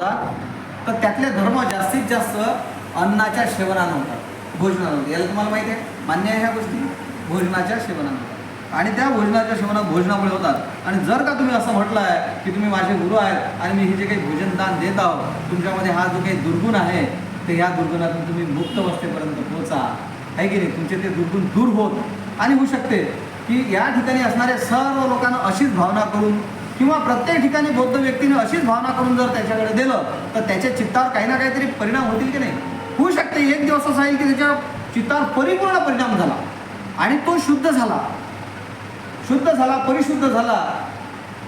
तर त्यातले धर्म जास्तीत जास्त अन्नाच्या सेवनानं होतात. भोजनानं होतात. याला तुम्हाला माहिती आहे मान्य आहे ह्या गोष्टी? भोजनाच्या सेवनानं होतात. आणि त्या भोजनाच्या सेवनात भोजनामुळे होतात. आणि जर का तुम्ही असं म्हटलं आहे की तुम्ही माझे गुरु आहेत आणि मी हे जे काही भोजनदान देत आहोत तुमच्यामध्ये हा जो काही दुर्गुण आहे ते ह्या दुर्गुणातून तुम्ही मुक्त अवस्थेपर्यंत पोहोचा. आहे की नाही? तुमचे ते दुर्गुण दूर होत. आणि होऊ शकते की या ठिकाणी असणाऱ्या सर्व लोकांना अशीच भावना करून किंवा प्रत्येक ठिकाणी बौद्ध व्यक्तीने अशीच भावना करून जर त्याच्याकडे दिलं तर त्याच्या चित्तावर काही ना काहीतरी परिणाम होतील की नाही? होऊ शकते. एक दिवस असा येईल की त्याच्या चित्तावर परिपूर्ण परिणाम झाला आणि तो शुद्ध झाला. शुद्ध झाला परिशुद्ध झाला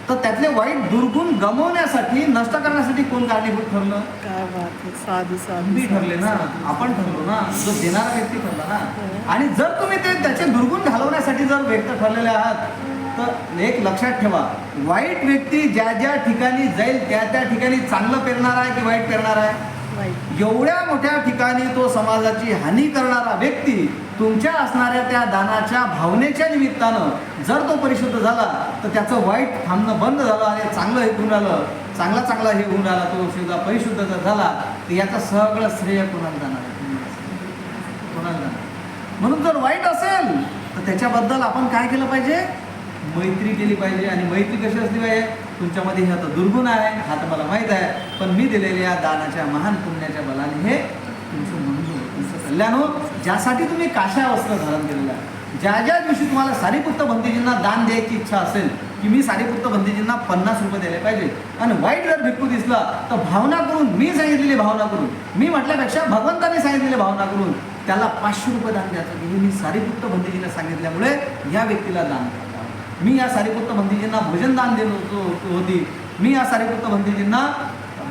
तर त्यातले वाईट दुर्गुण गमवण्यासाठी नष्ट करण्यासाठी कोण कारणीभूत ठरलं? साधू साधू मी ठरले ना. आपण ठरलो ना. जो देणारा व्यक्ती ठरला ना. आणि जर तुम्ही ते त्याचे दुर्गुण घालवण्यासाठी जर व्यक्त ठरलेले आहात तर एक लक्षात ठेवा वाईट व्यक्ती ज्या ज्या ठिकाणी जाईल त्या त्या ठिकाणी चांगलं पेरणार आहे की वाईट पेरणार आहे? एवढ्या मोठ्या ठिकाणी तो समाजाची हानी करणारा व्यक्ती तुमच्या असणाऱ्या त्या दानाच्या भावनेच्या निमित्तानं जर तो परिशुद्ध झाला तर त्याचं वाईट थांबणं बंद झालं आणि चांगलं हे होऊन राहिलं. चांगला चांगला हे होऊन राहिला तो सुद्धा परिशुद्ध जर झाला तर याचं सगळं श्रेय कोणाला जाणार आहे? कोणाला जाणार म्हणून जर वाईट असेल तर त्याच्याबद्दल आपण काय केलं पाहिजे? मैत्री केली पाहिजे आणि मैत्री कशी असली पाहिजे? तुमच्यामध्ये हे आता दुर्गुण आहे हा तर मला माहीत आहे. पण मी दिलेल्या दानाच्या महान पुण्याच्या बलाने हे तुमचं मंजूर तुमचं कल्याण हो. ज्यासाठी तुम्ही काशा वस्त्र धारण केलेलं आहे. ज्या ज्या दिवशी तुम्हाला सारीपुत्त बंदीजींना दान द्यायची इच्छा असेल की मी सारीपुत्त बंदीजींना पन्नास रुपये दिले पाहिजे आणि वाईट जर भिक्खू दिसला तर भावना करून मी सांगितलेली भावना करून मी म्हटल्यापेक्षा भगवंताने सांगितलेली भावना करून त्याला पाचशे रुपये दान द्यायचं. की मी सारीपुत्त बंदीजींना सांगितल्यामुळे या व्यक्तीला दान करतो मी या सारीपुत्र भंतीजींना भोजन दान देत होतो होती. मी या सारीपुत्र बंदीजींना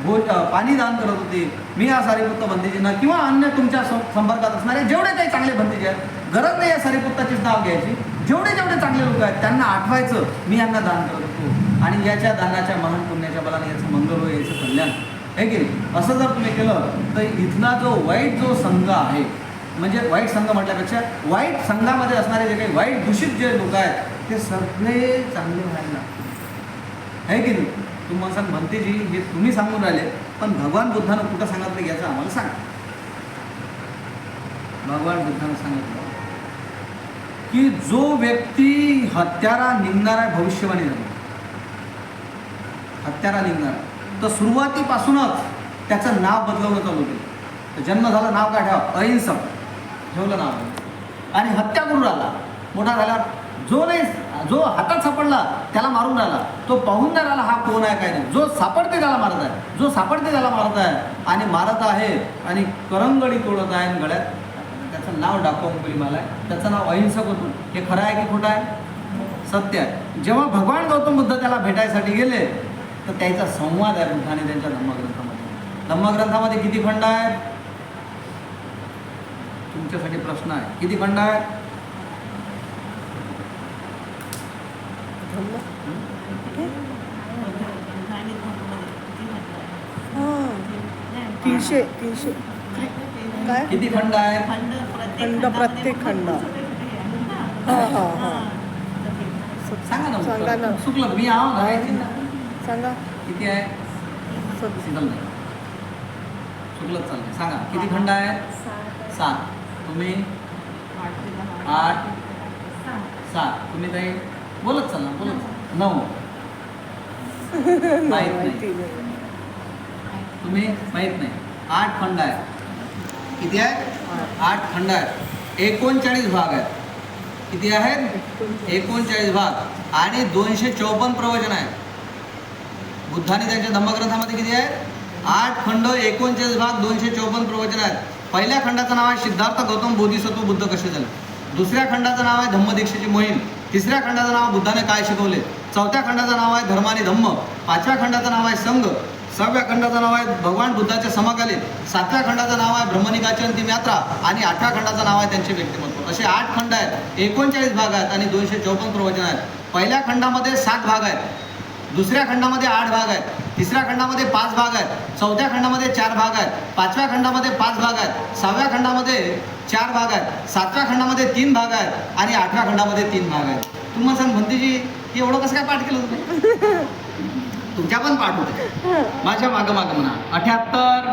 भो पाणी दान करत होते. मी या सारीपुत्र बंदीजींना किंवा अन्य तुमच्या संपर्कात असणारे जेवढे काही चांगले बंदीजी आहेत गरज नाही या सारीपुत्ताचीच नाव घ्यायची. जेवढे जेवढे चांगले लोक आहेत त्यांना आठवायचं मी यांना दान करत होतो. आणि याच्या दानाच्या महान पुण्याच्या बलाने याचं मंगल होय याचं कल्याण. आहे की असं जर तुम्ही केलं तर इथला जो वाईट जो संघ आहे म्हणजे वाईट संघ म्हटल्यापेक्षा वाईट संघामध्ये असणारे जे काही वाईट दूषित जे लोक आहेत ते सगळे चांगले व्हायला आहे की नाही? तुम्हाला सांग भंतेजी हे तुम्ही सांगून राहिले पण भगवान बुद्धानं कुठं सांगितलं याचं आम्हाला सांग. भगवान बुद्धानं सांगितलं की जो व्यक्ती हत्यारा निघणारा भविष्यवाणी झाली. हत्यारा निघणारा. तर सुरुवातीपासूनच त्याचं नाव बदलवलं चालू केलं. तर जन्म झाला नाव काय ठेवा अहिंसक. ठेवलं नाव. आणि हत्या करून राहिला मोठा झाल्यावर जो नाही जो हातात सापडला त्याला मारून राहिला. तो पाहून नाही राहिला हा कोण आहे काय नाही. जो सापडते त्याला मारत आहे. जो सापडते त्याला मारत आहे. आणि मारत आहे आणि करंगडी तोडत आहे आणि गळ्यात. त्याचं नाव डाकू अंकुलीमाला आहे त्याचं नाव अहिंसक होतो. हे खरं आहे की खोटं आहे? सत्य आहे. जेव्हा भगवान गौतम बुद्ध त्याला भेटायसाठी गेले तर त्याचा संवाद आहे बुद्धाने त्यांच्या धम्मग्रंथामध्ये धम्मग्रंथामध्ये किती खंड आहेत? तुमच्यासाठी प्रश्न आहे. किती खंड आहेत धम्म हां तीनशे तीनशे. काय? किती खंड आहेत खंड प्रत्येक खंड. हां हां हां. सांगा ना सांगा ना. चुकलं मी आहो ना. आहे. सांगा. किती आहे? सत- सिंगल नाही. चुकलं चाललंय. सांगा किती खंड आहेत सात. तुम्ही? आठ सात. तुम्ही काही बोलत चाल ना बोलत. नऊ. माहीत नाही. माहिती नाही तुम्ही माहीत नाही. आठ खंड आहेत. किती आहेत? आठ. खंड आहेत. एकोणचाळीस भाग आहेत. किती आहेत? एकोणचाळीस भाग. आणि दोनशे चौपन्न प्रवचन आहेत. बुद्धाने त्यांच्या धम्मग्रंथामध्ये किती आहेत? आठ खंड एकोणचाळीस भाग दोनशे चौपन्न प्रवचन आहेत. पहिल्या खंडाचं नाव आहे सिद्धार्थ गौतम बोधिसत्व बुद्ध कसे झाले? दुसऱ्या खंडाचं नाव आहे धम्मदीक्षेची मोहीम. तिसऱ्या खंडाचं नाव बुद्धाने काय शिकवले? चौथ्या खंडाचं नाव आहे धर्म आणि धम्म. पाचव्या खंडाचं नाव आहे संघ. सहाव्या खंडाचं नाव आहे भगवान बुद्धाच्या समकालीन. सातव्या खंडाचं नाव आहे ब्रह्मनिकाची अंतिम यात्रा. आणि आठव्या खंडाचं नाव आहे त्यांचे व्यक्तिमत्व. असे आठ खंड आहेत. एकोणचाळीस भाग आहेत आणि दोनशे चौपन्न प्रवचन आहेत. पहिल्या खंडामध्ये सात भाग आहेत. दुसऱ्या खंडामध्ये आठ भाग आहेत. तिसऱ्या खंडामध्ये पाच भाग आहेत. चौथ्या खंडामध्ये चार भाग आहेत. पाचव्या खंडामध्ये पाच भाग आहेत. सहाव्या खंडामध्ये चार भाग आहेत. सातव्या खंडामध्ये तीन भाग आहेत आणि आठव्या खंडामध्ये तीन भाग आहेत. तुम्हाला सांग भंतीजी एवढं कसं काय पाठ केलं तुम्ही? तुमच्या पण पाठ होते. माझ्या मागं मागं म्हणा. अठ्याहत्तर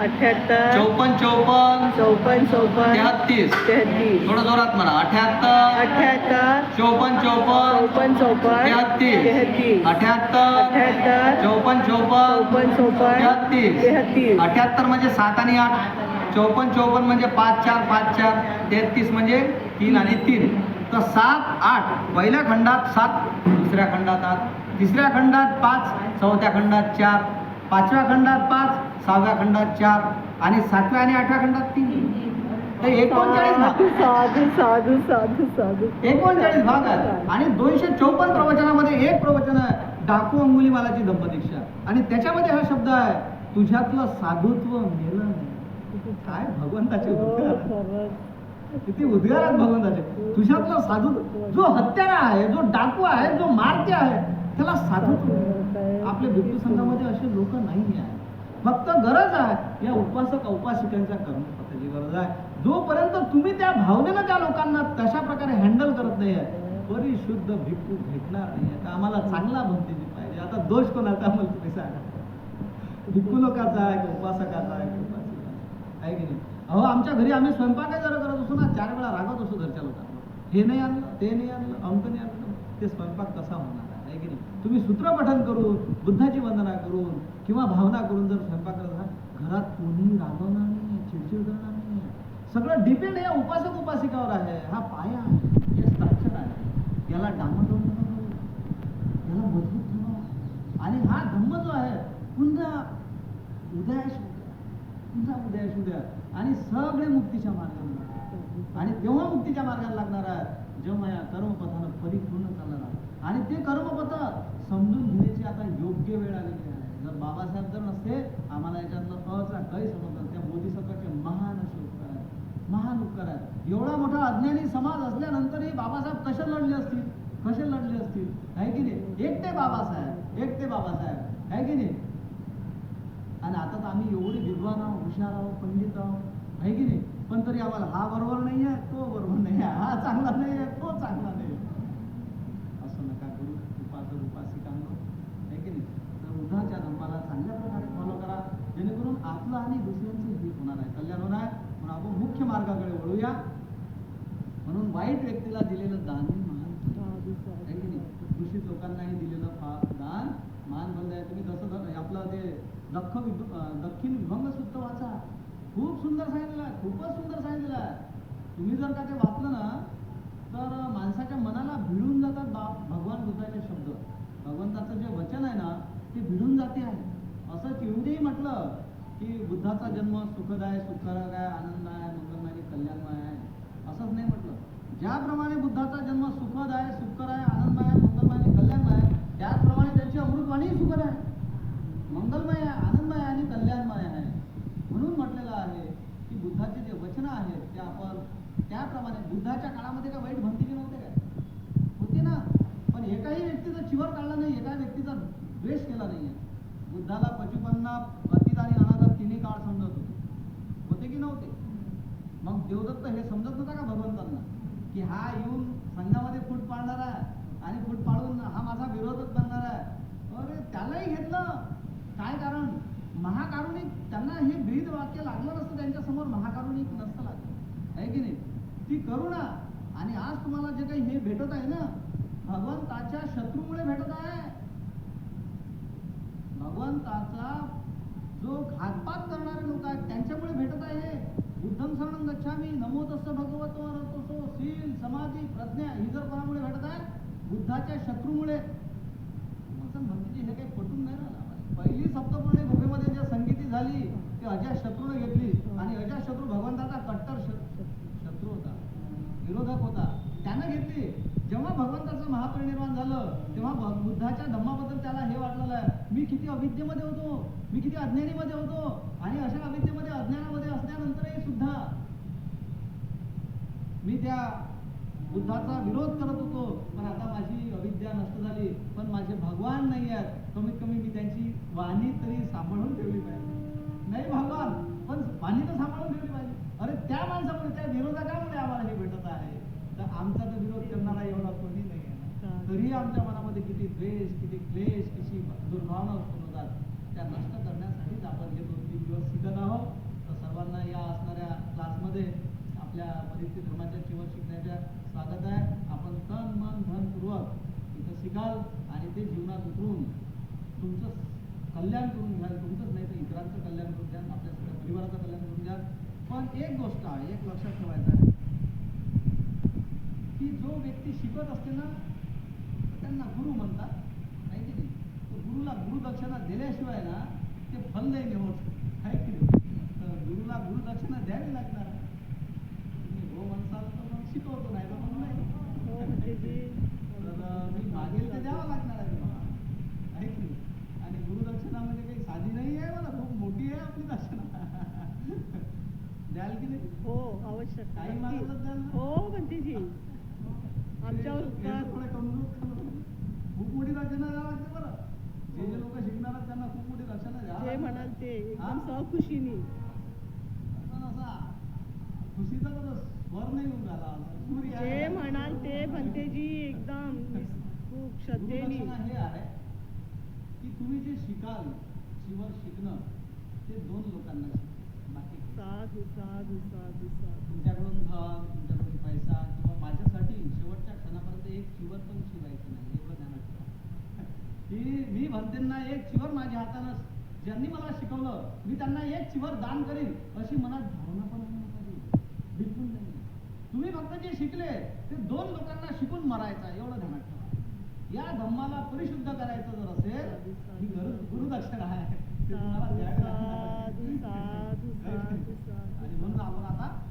अठ्याहत्तर चौपन्न चौपन्न चौपन्न चौपन्न तेहत्तीस. तेहतीस थोडं जोरात म्हणा. अठ्याहत्तर अठ्याहत्तर चौपन्न चौपन्न चौपन्न चौपन्न तेहतीस तेहतीस अठ्याहत्तर अठ्याहत्तर चौपन्न चौपन्न चौपन्न चौपन्न तेहतीस तेहतीस अठ्याहत्तर म्हणजे सात आणि आठ. चौपन्न चौपन्न म्हणजे पाच चार पाच चार तेहतीस म्हणजे तीन आणि तीन. तर सात आठ पहिल्या खंडात सात दुसऱ्या खंडात आठ तिसऱ्या खंडात पाच चौथ्या खंडात चार पाचव्या खंडात पाच सहाव्या खंडात चार आणि सातव्या आणि आठव्या खंडात तीन. तर एकोणचाळीस भाग. साधू साधू साधू साधू एकोणचाळीस भाग आहेत आणि दोनशे चौपन्न प्रवचनामध्ये एक प्रवचन आहे डाकू अंगुलीमालाची दंपतीक्षा आणि त्याच्यामध्ये हा शब्द आहे तुझ्यातलं साधुत्व मेलं काय भगवंताचे उद्गार? किती उद्गार आहेत भगवंताचे. तुझ्यातलं साधू जो हत्यारा आहे जो डाकू आहे जो मारते आहे त्याला नाही. आपल्या भिक्खू संघामध्ये असे लोक नाही आहे फक्त गरज आहे या उपासक उपासिकांच्या कर्मपथाची गरज आहे. जोपर्यंत तुम्ही त्या भावनेनं त्या लोकांना तशा प्रकारे हँडल करत नाही आहे परिशुद्ध भिक्खू भेटणार नाही आहे तर आम्हाला चांगला भक्तीची पाहिजे. आता दोष कोणाचा आम्हाला तुम्ही सांगा. भिक्खू लोकांचा आहे का उपासकाचा आहे आहे की नाही. अहो आमच्या घरी आम्ही स्वयंपाक जरा करत असतो ना चार वेळा रागत असतो घरच्या लोकांना. हे नाही आणलं ते नाही आणलं अंक नाही आणलं ते स्वयंपाक कसा होणार आहे की नाही? तुम्ही सूत्रपठन करून बुद्धाची वंदना करून किंवा भावना करून जर स्वयंपाक करत असाल घरात कोणी रागवणार नाही चिडचिड करणार नाही सगळं डिपेंड या उपासक उपासिकावर आहे. हा पाया आहे हे साक्षर आहे. याला डामाडोल याला मजबूत ठेवा. आणि हा धम्म जो आहे पुन्हा उदयास उद्या पुन्हा उदयास उद्या आणि सगळे मुक्तीच्या मार्गाने आणि तेव्हा मुक्तीच्या मार्गाला लागणार आहे जेव्हा या कर्मपथानं परिपूर्ण चालणार आहे आणि ते कर्मपथ समजून घेण्याची आता योग्य वेळ आलेली आहे. जर बाबासाहेब जर नसते आम्हाला याच्यातलं अचा काही समजलं त्या बोधिसत्वाचे महान असे उपकार आहेत. महान उपकार आहेत. एवढा मोठा अज्ञानी समाज असल्यानंतरही बाबासाहेब कसे लढले असतील? कसे लढले असतील? आहे की नाही? एकटे बाबासाहेब एकटे बाबासाहेब. आहे की नाही? आणि आता तर आम्ही एवढे विद्वान आहोत हुशार आहोत पंडित आहोत. आहे की नाही? पण तरी आम्हाला हा बरोबर नाही आहे तो बरोबर नाही आहे हा चांगला नाही आहे तो चांगला नाही आहे. असं नका करू उपासक उपासिकांनो आहे की नाही? तर उद्धाच्या धर्माला चांगल्या प्रकारे फॉलो करा जेणेकरून आपलं आणि दुसऱ्यांचं हे होणार आहे. कल्याण होणार आहे म्हणून आपण मुख्य मार्गाकडे वळूया. म्हणून वाईट व्यक्तीला दिलेलं दान महान आहे. की नाही? दूषित लोकांनाही दिलेलं फार दान मान बंद आहे. तुम्ही जसं आपलं ते दख विद- दक्षिण विभंग सुद्धा वाचा खूप सुंदर सांगितलेला आहे खूपच सुंदर सांगितलेलं. आहे तुम्ही जर का ते वाचलं ना तर माणसाच्या मनाला भिडून जातात बा भगवान बुद्धाचे शब्द. भगवंताचं जे वचन आहे ना ते भिडून जाते आहे. असं चिवडेही म्हटलं की बुद्धाचा जन्म सुखदाय सुखदाय आहे आनंद आहे मंगलमय आहे कल्याणमय आहे. असंच नाही म्हटलं. ज्याप्रमाणे बुद्धाचा जन्म सुखद आहे सुखकर आहे आनंदमय आहे मंगलमय आहे कल्याणमय आहे त्याचप्रमाणे त्यांची अमृतवाणीही सुखद आहे मंगलमय आहे आनंदमय आहे आणि कल्याणमय आहे. म्हणून म्हटलेलं आहे की बुद्धाचे जे वचनं आहेत ते आपण त्याप्रमाणे बुद्धाच्या काळामध्ये काय वाईट भक्तीचे नव्हते काय? होते ना. पण एकाही व्यक्तीचा चिवर काढला नाही एका व्यक्तीचा द्वेष केला नाही बुद्धाला पचुपन्ना अतीत आणि अनागत तिन्ही काळ समजत होते. होते की नव्हते? मग देवदत्त हे समजत नव्हता का भगवंतांना? की हा येऊन संघामध्ये फूट पाडणार आहे आणि फूट पाडून हा माझा विरोधक बनणार आहे. अरे त्यालाही घेतलं. काय कारण? महाकारुणिक त्यांना हे ब्रीद वाक्य लागलं नसतं त्यांच्यासमोर महाकारुणिक नसतं लागलं. आहे की नाही? ती करुणा. आणि आज तुम्हाला जे काही हे भेटत आहे ना भगवंताच्या शत्रूमुळे भेटत आहे. भगवंताचा जो घातपात करणारे लोक आहेत त्यांच्यामुळे भेटत आहे. बुद्धम शरणं गच्छामी नमो तस्स भगवतो रतोसो सील समाधी प्रज्ञा ही जर कोणामुळे भेटत आहे? बुद्धाच्या शत्रूमुळे. मग भक्तीची हे काही पटून नाही राहिला. पहिली सप्तपूर्णी गुफेमध्ये जे संगीती झाली ती अजय शत्रूने घेतली. आणि अजय शत्रू भगवंताचा कट्टर शत्रू होता. विरोधक होता. त्यानं घेतली. जेव्हा भगवंताचं महापरिनिर्वाण झालं तेव्हा बुद्धाच्या धम्माबद्दल त्याला हे वाटलेलं आहे. मी किती अविद्येमध्ये होतो? मी किती अज्ञानीमध्ये होतो? आणि अशा अविद्येमध्ये अज्ञानामध्ये असल्यानंतरही सुद्धा मी त्या बुद्धाचा विरोध करत होतो. पण आता माझी अविद्या नष्ट झाली. पण माझे आहेत कमीत कमी मी त्यांची वाणी तरी सांभाळून ठेवली पाहिजे. नाही भगवान पण वाणी तर सांभाळून ठेवली पाहिजे. अरे त्या माणसामुळे त्या विरोधकामुळे आम्हाला हे भेटत आहे. तर आमचा तर विरोध करणारा एवढा कोणी नाही आहे. तरी आमच्या मनामध्ये किती द्वेष किती क्लेश किती दुर्भावना उत्पन्न होतात त्या नष्ट करण्यासाठीच आपण हे दोन तीन दिवस शिकत आहोत. तर सर्वांना या असणाऱ्या क्लासमध्ये आपल्या परिस्थिती धर्माच्या जीवन शिकण्याच्या स्वागत आहे. आपण तन मन धनपूर्वक इथं शिकाल आणि ते जीवनात उतरून तुमचं कल्याण करून घ्याल तुमचंच नाही तर इतरांचं कल्याण करून घ्याल आपल्या सगळ्या परिवाराचं कल्याण करून घ्याल. पण एक गोष्ट आहे एक लक्षात ठेवायचं आहे की जो व्यक्ती शिकत असते ना तर त्यांना गुरु म्हणतात नाही की नाही? तो गुरुला गुरुदक्षिणा दिल्याशिवाय ना ते फल नाही मिळवत आहे की नाही तर गुरुला गुरुदक्षिणा द्यावी लागणार तुम्ही हो म्हणसाल तर मग शिकवतो नाही तर मग नाही हो भंतेजी तर अं, मी मागेल ते द्यावं लागणार आहे तुम्हाला आहे की नाही आणि गुरुदक्षिणा म्हणजे काही साधी नाही आहे मला खूप मोठी आहे आपली दक्षिणा द्याल की नाही हो आवश्यक काही द्याल ना? हो भंतेजी आमच्यावर हे- हे उपकार. थोडे कमजोर झालं. खूप मोठी दक्षिणा द्यावं लागते बरं जे जे लोक शिकणार आहेत त्यांना खूप मोठी दक्षिणा द्यावं जे लागते. म्हणाल ते एकदम हा? सहखुशीने पण असा खुशीचा स्वर नाही येऊन राहिला यायला जे. म्हणाल ते भंतेजी एकदम निस- खूप श्रद्धेने गुरुदक्षिणा हे आहे की तुम्ही जे शिकाल शिवर शिकणं ते दोन लोकांना शिका बाकी. साधू साधू साधू साधू. तुमच्याकडून धन तुमच्याकडून पैसा किंवा माझ्यासाठी शेवटच्या क्षणापर्यंत एक चिवर पण शिवायचं नाही एवढं ध्यानात ठेवा की मी म्हणतेंना एक चिवर माझ्या हातानं ज्यांनी मला शिकवलं मी त्यांना एक चिवर दान करीन अशी मनात भावना पण. बिलकुल नाही. तुम्ही फक्त जे शिकले ते दोन लोकांना शिकून मरायचं एवढं ध्यानात ठेवा. या धम्माला परिशुद्ध करायचं जर असेल ही गुरुदक्षिणा आहे. 넌 아무나다?